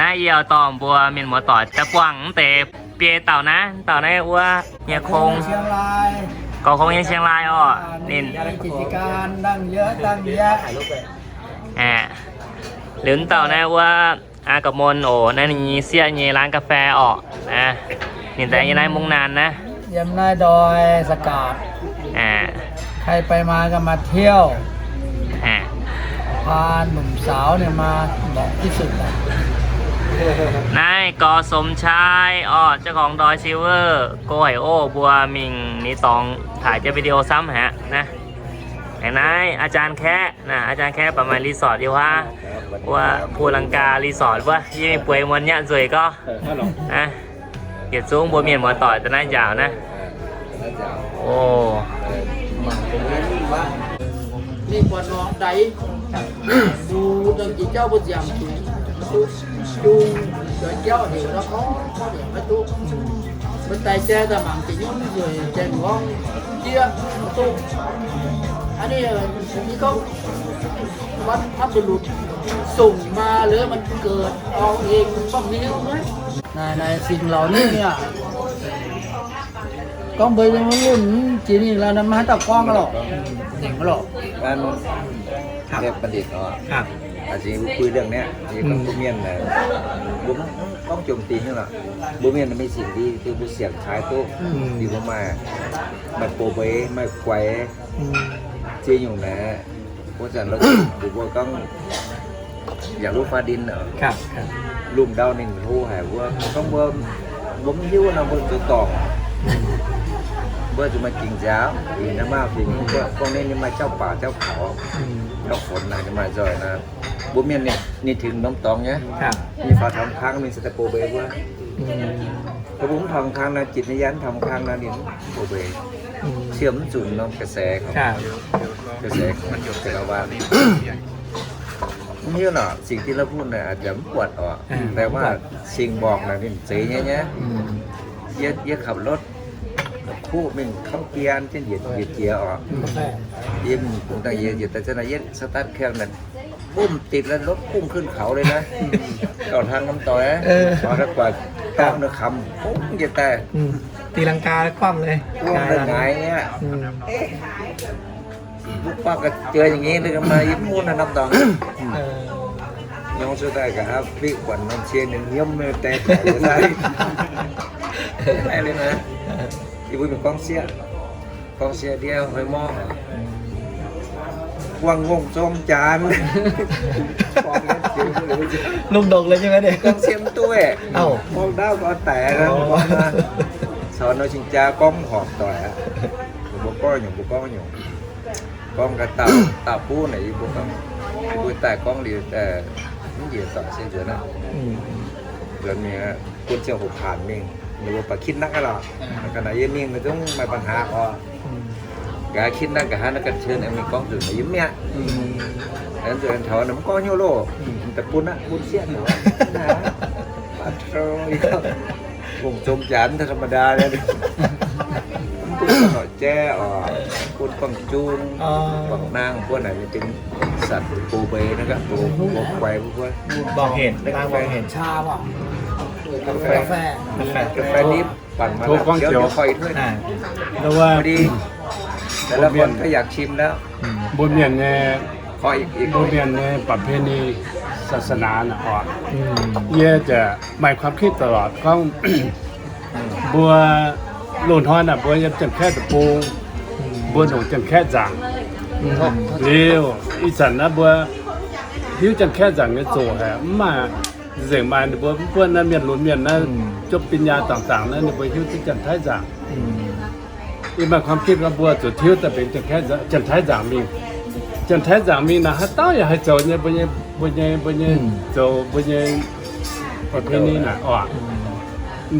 นายเอียวตอมบัวเมียนหมอต่อจะกว่างเตะเปียเต่านะ เต่าในอัวเฮียคงเชียงรายก็คงยังเชียงรายอ้อนินมีกิจการดังเยอะดังแยะแอบหรือเต่านะว่าอากับมนโอ้นั่นนี่เสียนี่ร้านกาแฟออกนะนี่แต่ยังไงมุงนานนะเยี่ยมนายดอยสกาดแอบใครไปมาก็มาเที่ยวแอบพาหนุ่มสาวเนี่ยมาเหมาะที่สุดนะ นายกอสมชายอ้อเจ้าของดอยซิลเวอร์โกไหโอ บัวมิงนี่ตองถ่ายเจ้าวิดีโอซ้ำฮะนะไอ้นายอาจารย์แค่นะอาจารย์แค่ประมาณรีสอร์ทอยู่ว่าว่าภูลังการีสอร์ทว่ายี่ป่วยมันเนี่ยสวยก็นะเกียรติสูงบัวเมียนหมอต่อยแต่น่ายาวนะโอ้นี่กว่าน้องใดดูดังจีเจ้าบุญยำจูจู ดินเจ้าเดี๋ยวเรา có có điểm cái tu bên tay xe ta bằng chỉ nhún rồi trên ngon chia tu anh đi chỉ có วัดพับุรุษส่งมาหรือมันเกิดเอาเองต้องมีไหมในในสิ่งเหล่านี้เนี่ยต้องไปยังรุ่นจีนี่แล้วนะมาตะกล้องก็หรอกเก่งก็หรอกการเรียกประดิษฐ์เนาะ ครับ อาจจะคุยเรื่องเนี้ยที่กับบุเมียนนะบุมต้องโจมตีนี่แหละบุเมียนไม่สิ่งที่ที่บุเสียงขายตู้ดีมากๆมาโปรเบไมาไกวเจียอยู่นะเพราะฉะนั้นเราบุบต้อยากรู้ฟ้าดินเนาะครับครับลุงดาวนึ่งทูหายว่าต้องเบิ่มบุ้มยิ้วนะบุ้มตัวตองเพื่อจะมากินเช้าอีน้ำมากทีนี้ก็พวกนี้นี่มาเจ้าป่าเจ้าเขา เจ้าฝนนะจะมาจอยนะบุเมียนเนี่ยนี่ถึงน้ำตองเนี่ยครับมีฝาทำค้างมีสเตปโปเบกว่าถ้าผมทำค้างนะจิตนิยันทำค้างนะนี่โปเบเชื่อมจุนน้องกระแสของครับกระแสของจักรวาลนี่เนาะสิ่งที่เราพูดเนี่ยอาจจะปวดออกอ่าแต่ว่าสิ่งบอกนะนี่เสียเนี่ยเนี่ยเยอะเยอะขับรถ คู่มันข้ามเกียร์เช่นเหยียดเหยียดเกียร์ออกกาแฟยิ้มผมตั้งเยอะอยู่แต่จะนายเย็นสตาร์ทเครื่องนั่นปุ้มติดแล้วรถพุ่งขึ้นเขาเลยนะก่อนทางน้ำต่อยนะพอถ้ากว่าก้าวเนื้อคำปุ้งเยอะแต่ตีลังกาคว่ำเลยร่วงเลยไงเนี่ยลูกป้าก็เจออย่างนี้เลยก็มายิ้มมุ่นนะน้ำตองน้องสุดท้ายก็ครับพี่ขวัญน้องเชียร์หนึ่งย่อมไม่แต่ขอเลยได้ได้เลยนะ อีบุ้ยเป็นกองเสียกองเสียเดียวหอยหม้อวางงงจมจานลูกดกเลยใช่ไหมเด็ก con xem tôi Ồ. con đau có tẻ ra Ồ. con sợ nó xin cha con họp tỏi bố con nhủ bố con nhủ con cái tàu tàu pu này bố con bố tài con thì แต่ những gì tỏi sẽ rửa nào rồi mình quân chiều hụt hàn mình mình bố bà khít nắc cái lọ cái này mình nó cũng mày bằng hạ họ cái khít nắc cả hai nó cần chơi này mình con rửa nó yếm mẹ anh rồi anh thở nó cũng có nhiêu lô แต่ปุ้นอะปุ้นเสี้ยนเหรอนะปัดโรยผมจมจันทร์ธรรมดาเลยปุ้นหน่อยแจ้ออกปุ้นปังจูนปังนางพวกไหนมันเป็นสัตว์ปูเบนะครับปูปูไก่พวกว่าบอกเห็นบางบอกเห็นชาป่ะ กาแฟกาแฟกาแฟกาแฟนี้ปั่นมาแล้วเดี๋ยวเดี๋ยวคอยด้วยอ่าแล้วว่าพอดีแต่ละคนก็อยากชิมแล้วบนเมียนในขออีกอีกบนเมียนในประเพณีศาสนานะอะเย่จะหมายความคิดตลอดของบัวหลุนฮอนอะบัวยังจำแค่ตะปูบัวหนูจำแค่จังเลี้ยวอีสันนะบัวหิวจำแค่จังเนี่ยโจแฮะมา เสียงมาเนี่ยบัวบัวนั้นเมียนหลุนเมียนนะจบปริญญาต่างๆนั้นเนี่ยบัวหิวที่จำท้ายจังอีมาความคิดว่าบัวจุดเที่ยวแต่เป็นจันแค่จันท้ายจางมีจันท้ายจางมีนะฮะต้าอย่าให้โจเนี่ยบุญเนี่ยบุญเนี่ยบุญเนี่ยโจบุญเนี่ยประเพณีน่ะอ๋อ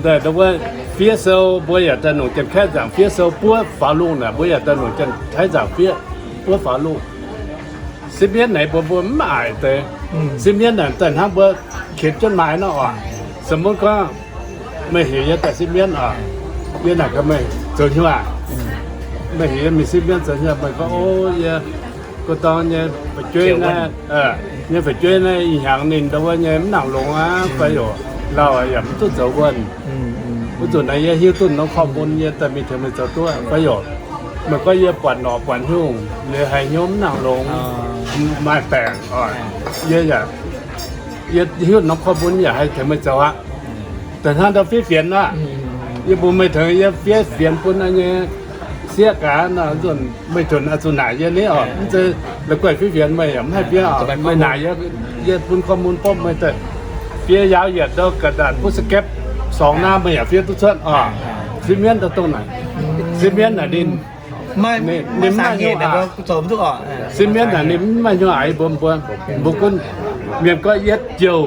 แต่แต่ว่าเฟียโซบัวอยากจะหนูจันแค่จางเฟียโซปัวฝาลูกน่ะบัวอยากจะหนูจันท้ายจางเฟียปัวฝาลูก สิบเมียนไหนบัวบัวไม่อายแต่สิบเมียนไหนแต่ถ้าบัวเขียนจดหมายน่ะอ๋อสมมติก็ไม่เห็นแต่สิบเมียนอะเมียนไหนก็ไม่เจอที่ว่าไม่เห็นมีสิบเดือนสัญญาไปก็โอ้ยก็ต้องเนี่ยไปช่วยนะเออเนี่ยไปช่วยนะอีกอย่างหนึ่งแต่ว่าเนี่ยมันหนังลงอะไปอยู่เราอะอย่ามันตุ้นเสาวันอืมอืมผู้จุดไหนเยอะหิ้วตุ้นน้องข้อมูลเยอะแต่มีเทอมเป็นเจ้าตัวประโยชน์มันก็เยอะปวดหนอปวดหุ่งหรือให้โยมหนังลง อ๋อมาแปลงอ่อนเยอะอย่าเยอะหิ้วน้องข้อมูลอย่าให้เทอมเจ้าอะแต่ถ้าเราเฟี้ยเฟียนว่าอืมยบุไม่ถึงยเฟียเฟียนปุ่นอันเนี้ยเสียการนะส่วนไม่จนอสุนายเยอะนี้อะมันจะแล้วก็เฟียเฟียนไม่อะไม่เฟียอะไม่หนายเยอะเยอะปุ่นข้อมูลป้อมไม่แต่เฟียยาวเหยียดแล้วกระดาษผู้สเก็ตสองหน้าไม่อะเฟียทุกเส้นอะซีเมนต์ตรงไหนซีเมนต์น่ะดิน ไม่นี่ไม่นี่สาเหตุไม่นะอยู่ก็อะสมทุกอะซีเมนต์น่ะนี่มันย่อยบ่มบ่บุคคลเมียนก็เย็ดเจียว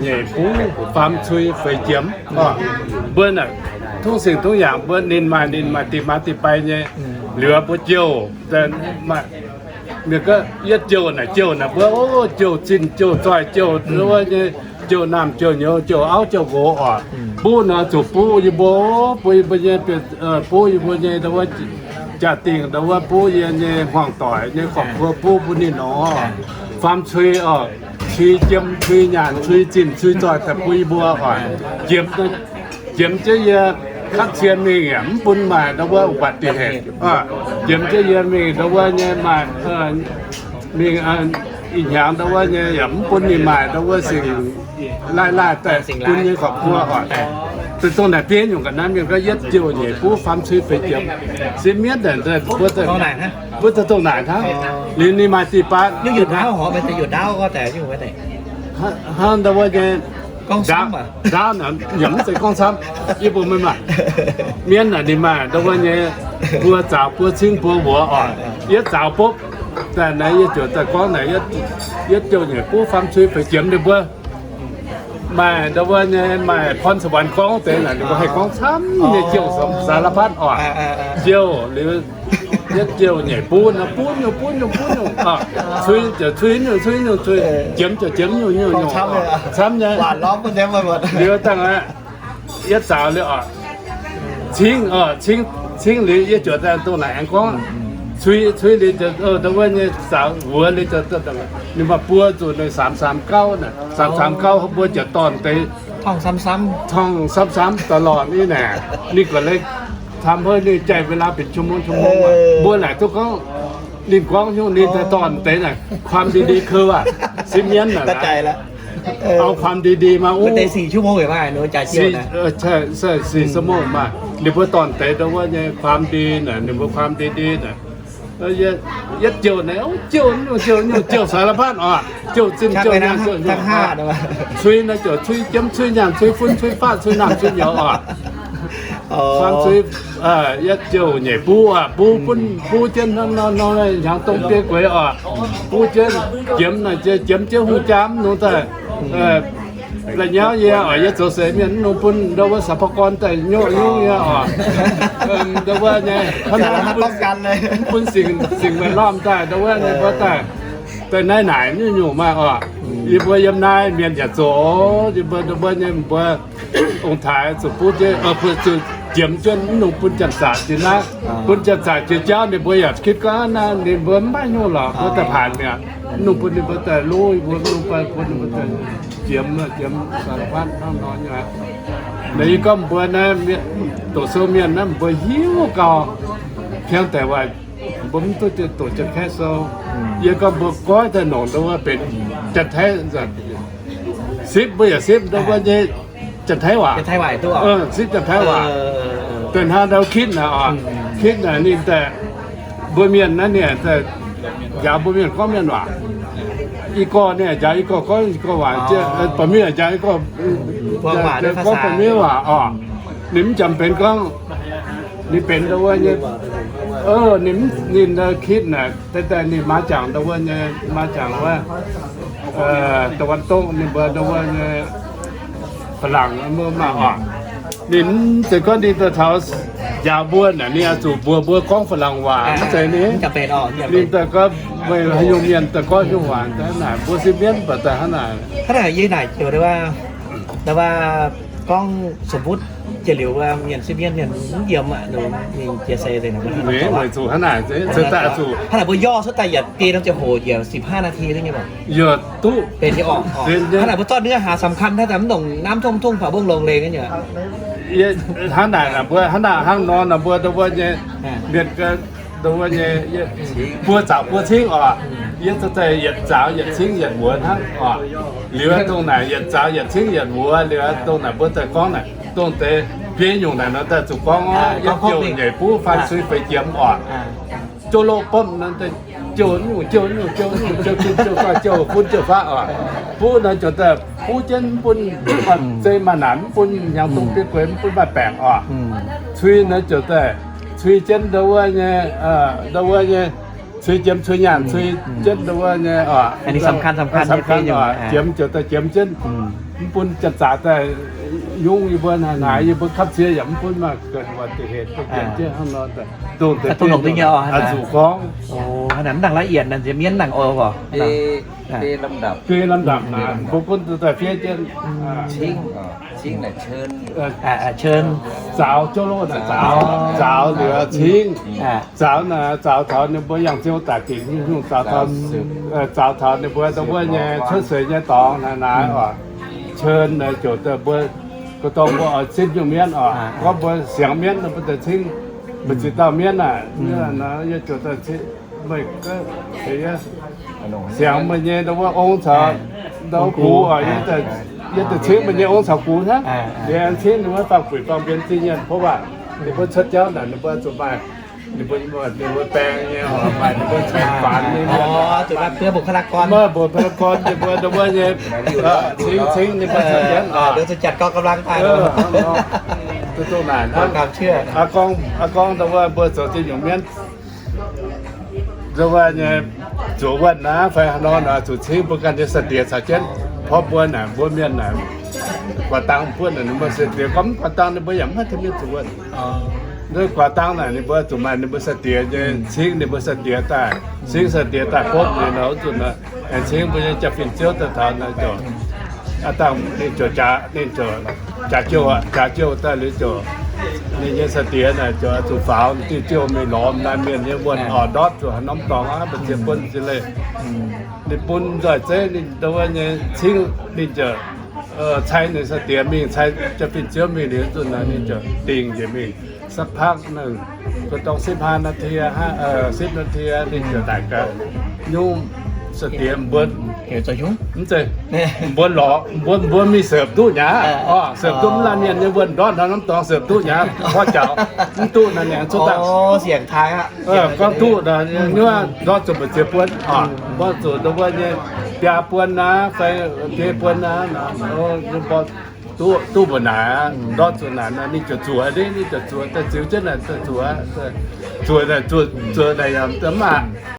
ใหญ่ปูความช่วยไฟเจียมอะเบิ้นน่ะทุกสิ่งทุกอย่างเบิ้ลนินมานินมาติมาติไปเนี่ยเหลือพวกเจียวแต่มาเนี่ยก็เย็ดเจียวน่ะเจียวน่ะเบื่อโอ้เจียวจินเจียวจ้อยเจียวหรือว่าเนี่ยเจียวน้ำเจียวเหนียวเจียวเอาเจียวโกอะปูน่ะจุปูอยู่บ่ปูอยู่บ่เนี่ยเป็นเอ่อปูอยู่บ่เนี่ยแต่ว่า จะติงแต่ว่าผู้เย็นเย่ห่องต่อยเนครอบครัวผู้ผู้นี่เนาะความช่วยออกช่วยเจียมช่วยหยานช่วยจินช่วยจอยแต่ปุยบัวก่อนเจียมเจียมจะเยอคักเชียนมีเหมบุญมาแต่ว่าอุบัติเหตุอ่าเจียมจะเยอะมีแต่ว่าเนี่ยมาเออมีอันอีกอย่างแต่ว่าเนี่ยหย่าปุ่นนี่มาแต่ว่าสิ่งไล่ๆแต่คุณยังขอบคุณก่อน จะหยุดดาวก็แต่ยุ่งไว้แต่ห้ามแต่ว่าเนี่ยกล้องซ้ำอะ đá là nhắm sẽ con xăm yêu bộ mới mà miễn là đi mà đâu có nhé bữa chào bữa chính bữa bữa ở yết chào bố แต่ไหนยจุดแต่ก้อนไหนยยจุดเนี่ยผู้ฟังช่วยไปเจียมเดี๋ยวเพื่อ มาแต่ว่าเนี่ยมาพรสวรรค์ของแต่น่ะก็ให้ของซ้ำเนี่ยเจียวสารพัดออกเจียวหรือเจียวเนี่ยปูนปูนปูนปูนอ่ะช่วยจะช่วยหนูช่วยหนูช่วยเจียมจะเจียมอยู่อยู่อยู่ซ้ำเลยซ้ำเนี่ยหวานล้อมกันเต็มไปหมดเดี๋ยวตั้งอ่ะยัดสาวเลยอ่ะชิงอ่ะชิงชิงหรือยัดจวดแต่ตัวไหนอังกองาปัวจุดในสามสามเก้าน่ะสามสามเก้าเขาปัวจะตอนไปท่องซ้ำท่องซ้ำๆตลอดนี่แน่นี่ก็เลยทำเพื่อนี่ใจเวลาเป็นชั่วโมงชั่วโมงอะบัวไหนทุกเขาลินกว้างช่วงนี้แต่ตอนเต้นน่ะความดีๆคือว่าซิเมียนน่ะๆเข้านะใจแล้วเอาความดีๆมาอู้ มันเตะสี่ชั่วโมงเหรอว่าหนูจ่ายเที่ยวสี่นะ เออใช่ใช่สี่สมองมากหรือว่าตอนเตะแต่ว่าเนี่ยความดีน่ะหรือว่าความดีๆน่ะแล้ว ยัดยัดเจียวไหนโอ้เจียวนี่เจียวนี่เจียวสารพัดอะเจียวจิ้มชักเจียวไปนี่นะเจียวทั้งห้านะวะช่วยนะเจียวช่วยจิ้มช่วยยางช่วยฟุ้นช่วยฟ้าช่วยน้ำช่วยเหนียวอะอ๋อความช่วยเอ่อยัดเจียวเนี่ยปูอะปูปุ้นปูเจนนอ นนอนนอนอย่างตรงเตี้ยกวยอะปูเจนเจียมน่ะเจียเจียมเจียวหูจามนู่นแต่เอ่อ là nhớ gì ở dưới chỗ xe miền nông bún đâu có sập con tại nhô nhô gì ở đâu có nhé สารพัดป้องกันเลย bún สิ่งสิ่งแวดล้อมแต่ đâu có nhé có แต่แต่นายไหนนี่อยู่มากอะอีบัวยำนายเมียนอย่าโจอีบัว đâu có nhé บัวองค์ถ่ายสุพูดเจเออพูดจุดเจียมจนหนุ่มปุ่นจันทร์ศาสตร์จีนะปุ่นจันทร์ศาสตร์จีเจ้าเนี่ยบัวอยากคิดก็นะเนี่ยบัวไม่นู่นหรอกบัวแต่ผ่านเนี่ยหนุ่มปุ่นเนี่ยบัวแต่รู้บัวลงไปปุ่นบัวแต่เจียมเนอะเจียมสารพัดน้องนอนอยู่ฮะในก็บัวนะเมียตั วโซเมียนนั้นบัวหิวก็เพียงแต่ว่าผมตัวจะตัวจะแค่โซเยังก็บัวก้อยแต่หนองแต่ว่าเป็นจะแท้จะซิบบัวอย่าซิบแต่ว่าจะจะแท้หว่าจะไทยไหวตัวเออซิบจะแท้หว่าเออเออเออแต่ถ้าเราคิดนะอะคิดนะนี่แต่บัวเมียนนั้นเนี่ยแต่ยาบัวเมียนก็เมียนหว่า อีกอเนี่ยยาอีกอก็ก็หวานเจ้าอ่อปะเมียยาอีกอความหวานด้วยภาษา ก็ปะเมียหว่าอ๋อนิ่มจำเป็นก็นี่เป็นต่ว่าเนี่ยเออนิ่มนี่นะคิดนะแต่แต่นี่มาจากต่ว่าเนี่ยมาจากว่าเอ่อตะวันตกนี่เบอร์ต่ว่าเนี่ยฝรั่งเมื่อมาอะนิ่มแต่ก็ดีแต่เท้า ยาบัวน่ะเนี่ยสูบบัวบัวของฝรั่งหวานใจนี้ จะเป็นออกจะเป็ลินนแต่ก็ไม่ให้โยมเรียนแต่ก็ช่วงหวานแต่หนาบัวซิเมียนปัตตาหนาถ้าไหนยืนไหนเจอได้ว่า แต่ว่ากล้องสมมุติจะเหลียวว่าเมียนซิเมียนเนี่ยเยี่ยมอะดูมีเจเซเลยนะเว้ยเหมือนสู่ขนาดเจ๊เจ๊ตาสู่ถ้าหากว่าย่อสุดแต่อย่าเกต้องจะโหเดี๋ยวสิบห้านาทีได้ไงบอกหยดตู้เป็นที่ออกออกเป็นเยอะถ้าหากว่าต้นเนื้อหาสำคัญถ้าแต่มันต้องน้ำท่วมทุ่งผ่าบ้งลงเลยกันเนี่ย ये ठंडा ना बुआ ठंडा हम नॉन ना बुआ तो बुआ ये ये के तो बुआ ये ये 不早不清啊，一直在越早越清越晚哈啊，了东南越早越清越晚，了东南不在讲呢，东在边用呢，那在做讲啊，一叫也不翻水费钱啊，做老本那在。 จ้าหนูเจ้าหนูเจ้าหนูเจ้าคุณเจ้าฟ้าเจ้าคุณเจ้าฟ้าอะผู้นั้นจะแต่ผู้เจนปุ่นปัดใจมาหนันปุ่นยังตรงเปียกเว้นปุ่นมาแปลงอะช่วยนั้นจะแต่ช่วยเจนตัวเนี่ยเอ่อตัวเนี่ยช่วยเจียมช่วยหยานช่วยเจนตัวเนี่ยอะอันนี้สำคัญสำคัญสำคัญอะเจียมจะแต่เจียมเจนปุ่นจัดจ่าแต่ ยุ่งอยู่บนหายอยู่บนขับเสียอยำพุ่นมากเกินวัติเหตุไปเกิดเจ้าห้องนอนแต่ตรงแต่ตรงนี้อ๋อฮะสู่ของโอ้ขนาดดังละเอียดนั่นจะเมียนดังโอ้บ่เตลำดับเปลำดับนานพวกคนแต่เพี้ยเจ้าชิงชิงน่ะเชิญอ่าเชิญสาวเจ้าโลดน่ะสาวสาวเหลือชิงสาวน่ะสาวทอนเนี่ยบ่อย่างเจ้าตากิ่งยุ่งสาวทอนเออสาวทอนเนี่ยบ่ต้องบ่เนี่ยชื่อเสียเนี่ยตองนานๆว่าเชิญในจุดเบอร์าชิ้นอยู่เมียนอะก็บ่เสียงเมียนน่ะบ่ได้ทิ้งบ่สิตาเมียนน่ะเนี่ยนะอย่าจะได้ทิ้งไม่ก็เสียอันนู้นเสียงมันเนี่ยแต่ว่าองค์ชาดาวกูอะอย่าแต่อย่าแต่ทิ้งมันเนี่ยองค์ชากูนะเดี๋ยวทิ้งหรือว่าฟังปุ๋ยฟังเปลี่ยนที่เนี่ยเพราะว่าเดี๋ยวเพิ่นชัดเจ้าน่ะเดี๋ยวเพิ่นสบาย เดี๋ยวเพิ่นบ่เดี๋ยวเพิ่นแปลงเนี่ยออกไปเดี๋ยวเพิ่นใช้ฝันนี่อ๋เนี่อยจุดรับเพื่อบุคลากรเมื่อบทพระกรจะเมื่อเมื่อเนี่ยทิ้งทิ้งนี่เอมันอสัญญาณเดี๋ยวจะจัดกองกำลังไปเออตัวตัวไหนตามความเชื่ออากองอากองแต่ว่าเบอร์สองที่อยู่เมียนแต่ว่าเนี่ยจูวันนะไฟนอนอะจุดทิ้งประกันจะเสถียรสัจเจนเพราะบัวน่ะบัวเมียนน่ะกว่าตังเพื่อนน่ะมันเสถียรก็กว่าตังนี่บัวอย่างไม่ทำให้จุวัน ด้วยกว่าตั้งน่ะนี่บ่จุมันนี่บ่สติจะซิงนี่บ่สติตาซิงสติตาพบนี่เนาะจุนะอันซิงบ่จะฟินเจียวตะทานนะจออาตังนี่จอจานี่จอจาเจียวอะจาเจียวตาหรือจอนี่ยังสติน่ะจอจุฟ้าวที่เจียวไม่หลอมนั่นเมียนยังวนออดอดจุน้ำตองอะเป็นเสียปุ่นสิเลยนี่ปุ่นจะเจนี่ตัวเนี่ยซิงนี่จะเออใช้ในสติมีใช้จะฟินเจียวมี หรือจุนะนี่จะติงจะมีสักพักหนึ่งก็ต้องสิบห้านาทีห้าเอ่อสิบนาทีนี่จะได้กันยุ่งสเตียมบนเดี๋ยวจะยุ่งมันจะบนหลอบนบนมีเสิร์ฟตู้หยาเอออ๋อ๋อเสิร์ฟตู้มันละเนี่ยเนี่ยบนดอนทางน้ำตองเสิร์ฟตู้หยาพ่อเจ้าตู้นั่นเนี่ยสุดท้ายโอ้เสียงท้ายอะเออก็ตู้นะเนี่ยว่าดอนจะเป็นเจ็บปวดอ๋อว่าสุดตัวเนี่ยยาปวดนะไฟเจ็บปวดนะนะโอ้ยบอ ตู้ตู้บนไหนดอนส่วนไหนนะนี่จะจัวดินี่จะจัวแต่จิ๋วเจ้าน่ะจะจัวจัวแต่จัวจัวแต่ยามจะมา